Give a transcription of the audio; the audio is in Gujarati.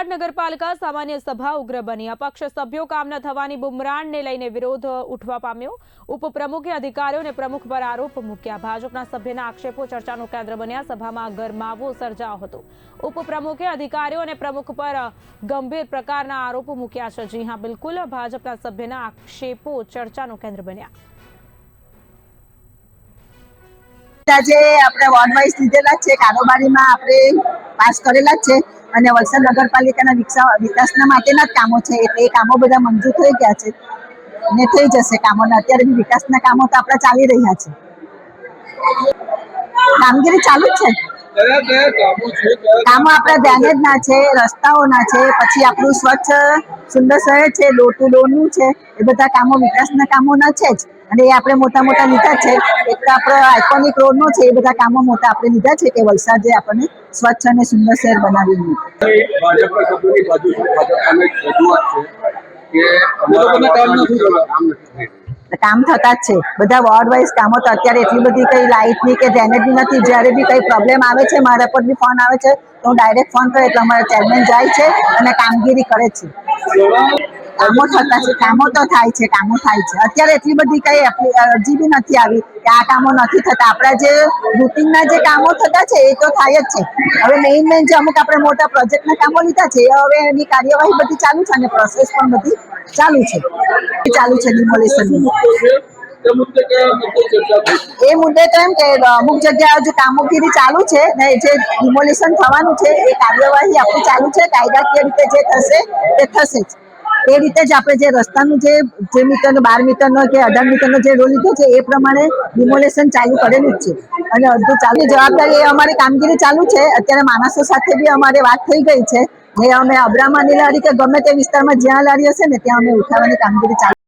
વલસાડ નગરપાલિકા સામાન્ય સભા ઉગ્ર બની. અપક્ષ સભ્યો કામ થવાની બુમરાણને લઈને વિરોધ ઉઠવા પામ્યો. ઉપપ્રમુખે અધિકારીઓને પ્રમુખ પર આરોપ મૂક્યા. ભાજપના સભ્યના આક્ષેપો ચર્ચાનું કેન્દ્ર બન્યા. સભામાં ગરમાવો સર્જાયો હતો. ઉપપ્રમુખે અધિકારીઓ અને પ્રમુખ પર ગંભીર પ્રકારના આરોપો મૂક્યા છે. જી હા, બિલકુલ. ભાજપના સભ્યના આક્ષેપો ચર્ચાનું કેન્દ્ર બન્યા. આજે આપણે વોર્ડ વાઇઝ લીધેલા છે. કારોબારીમાં આપણે પાસ કરેલા છે. અને વલસાડ નગરપાલિકાના વિકસા વિકાસના માટેના જ કામો છે. એટલે એ કામો બધા મંજૂર થઈ ગયા છે ને થઈ જશે કામોના અત્યારે વિકાસના કામો તો આપણા ચાલી રહ્યા છે. કામગીરી ચાલુ જ છે? કામો આપણા કયા જ આપણા ડ્રેનેજના છે રસ્તાઓના છે પછી આપણું સ્વચ્છ સુંદર શહેર છે ડોર ટુ ડોરનું છે એ બધા કામો વિકાસના કામોના છે જ. અને એ આપણે મોટા મોટા લીધા છે. એક તો આપણો આઇકોનિક રોડનો છે એ બધા કામો મોટા આપણે લીધા છે કે વલસાડ જે આપણને સ્વચ્છ અને સુંદર શહેર બનાવી દીધું. કે કામ થતા જ છે. બધા વોર્ડ વાઇઝ કામો તો અત્યારે એટલી બધી કઈ લાઇટની કે ડ્રેનેજની નથી. જ્યારે બી કઈ પ્રોબ્લેમ આવે છે, મારા પર બી ફોન આવે છે, તો હું ડાયરેક્ટ ફોન કરે એટલે અમારા ચેરમેન જાય છે અને કામગીરી કરે છે. કામો થતા છે, કામો તો થાય છે, કામો થાય છે. અત્યારે એટલી બધી કઈ અરજી બી નથી આવી કે આ કામો નથી થતા. આપણા જે રૂટિનના જે કામો થતા છે, એ તો થાય જ છે. હવે મેઇન મેઇન જે અમુક આપણે મોટા પ્રોજેક્ટના કામો લીધા છે, એ હવે એની કાર્યવાહી બધી ચાલુ છે અને પ્રોસેસ પણ બધી ચાલુ છે. ચાલુ છે છે? એ મુદ્દે તો એમ કે અમુક જગ્યા હજુ કામગીરી ચાલુ છે ને જે ડિમોલિશન થવાનું છે એ કાર્યવાહી આપણી ચાલુ છે કાયદાકીય રીતે જે થશે તે થશે જ. એ રીતે જ આપણે જે રસ્તાનું જે જે મીટરનો બાર મીટરનો કે અઢાર મીટરનો જે રોલ લીધો છે એ પ્રમાણે ડિમોલેશન ચાલુ કરેલું જ છે. અને અડધું ચાલુ જવાબદારી એ અમારી કામગીરી ચાલુ છે. અત્યારે માણસો સાથે બી અમારે વાત થઈ ગઈ છે. અમે અબ્રામા લારી કે ગમે તે વિસ્તારમાં જ્યાં લારી હશે ને, ત્યાં અમે ઉઠાવવાની કામગીરી ચાલુ